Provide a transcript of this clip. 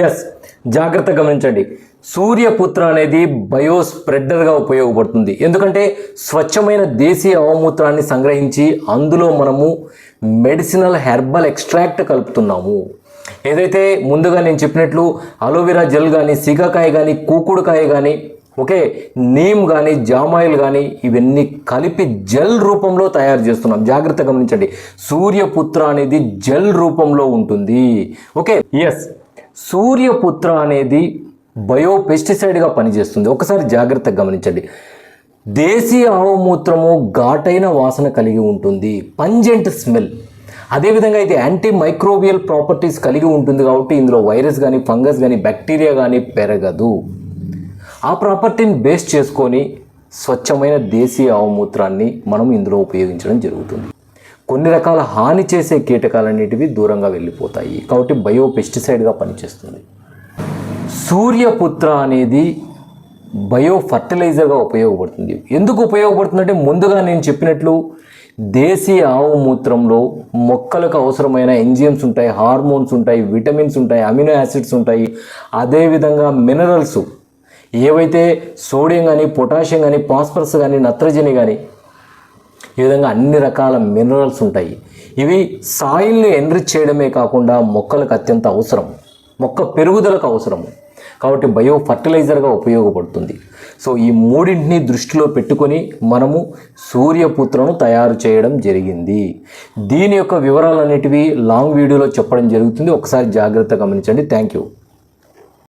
Yes జాగ్రత్త గమనించండి. సూర్యపుత్ర అనేది బయో స్ప్రెడ్డర్గా ఉపయోగపడుతుంది. ఎందుకంటే స్వచ్ఛమైన దేశీయ అవమూత్రాన్ని సంగ్రహించి అందులో మనము మెడిసినల్ హెర్బల్ ఎక్స్ట్రాక్ట్ కలుపుతున్నాము. ఏదైతే ముందుగా నేను చెప్పినట్లు అలోవెరా జెల్ కానీ సిగకాయ కానీ కూకుడుకాయ కానీ ఓకే నీమ్ కానీ జామాయిల్ కానీ ఇవన్నీ కలిపి జెల్ రూపంలో తయారు చేస్తున్నాం. జాగ్రత్త గమనించండి. సూర్యపుత్ర అనేది జెల్ రూపంలో ఉంటుంది. ఓకే ఎస్ సూర్యపుత్ర అనేది బయో పెస్టిసైడ్గా పనిచేస్తుంది. ఒకసారి జాగ్రత్తగా గమనించండి. దేశీయ ఆవుమూత్రము ఘాటైన వాసన కలిగి ఉంటుంది. పంజెంట్ స్మెల్ అదేవిధంగా ఇది యాంటీ మైక్రోబియల్ ప్రాపర్టీస్ కలిగి ఉంటుంది కాబట్టి ఇందులో వైరస్ కానీ ఫంగస్ కానీ బ్యాక్టీరియా కానీ పెరగదు. ఆ ప్రాపర్టీని బేస్ చేసుకొని స్వచ్ఛమైన దేశీయ ఆవుమూత్రాన్ని మనం ఇందులో ఉపయోగించడం జరుగుతుంది. కొన్ని రకాల హాని చేసే కీటకాలన్నిటివి దూరంగా వెళ్ళిపోతాయి. కాబట్టి బయో పెస్టిసైడ్గా పనిచేస్తుంది. సూర్యపుత్ర అనేది బయో ఫర్టిలైజర్గా ఉపయోగపడుతుంది. ఎందుకు ఉపయోగపడుతుందంటే ముందుగా నేను చెప్పినట్లు దేశీయ ఆవు మూత్రంలో మొక్కలకు అవసరమైన ఎంజిఎమ్స్ ఉంటాయి హార్మోన్స్ ఉంటాయి విటమిన్స్ ఉంటాయి అమినో యాసిడ్స్ ఉంటాయి. అదేవిధంగా మినరల్స్ ఏవైతే సోడియం కానీ పొటాషియం కానీ ఫాస్ఫరస్ కానీ నత్రజని కానీ ఈ విధంగా అన్ని రకాల మినరల్స్ ఉంటాయి. ఇవి సాయిల్ని ఎన్రిచ్ చేయడమే కాకుండా మొక్కలకు అత్యంత అవసరం. మొక్క పెరుగుదలకు అవసరం. కాబట్టి బయో ఫర్టిలైజర్గా ఉపయోగపడుతుంది. సో ఈ మూడింటిని దృష్టిలో పెట్టుకొని మనము సూర్యపుత్రను తయారు చేయడం జరిగింది. దీని యొక్క వివరాలన్నిటివి లాంగ్ వీడియోలో చెప్పడం జరుగుతుంది. ఒకసారి జాగ్రత్త గమనించండి. Thank you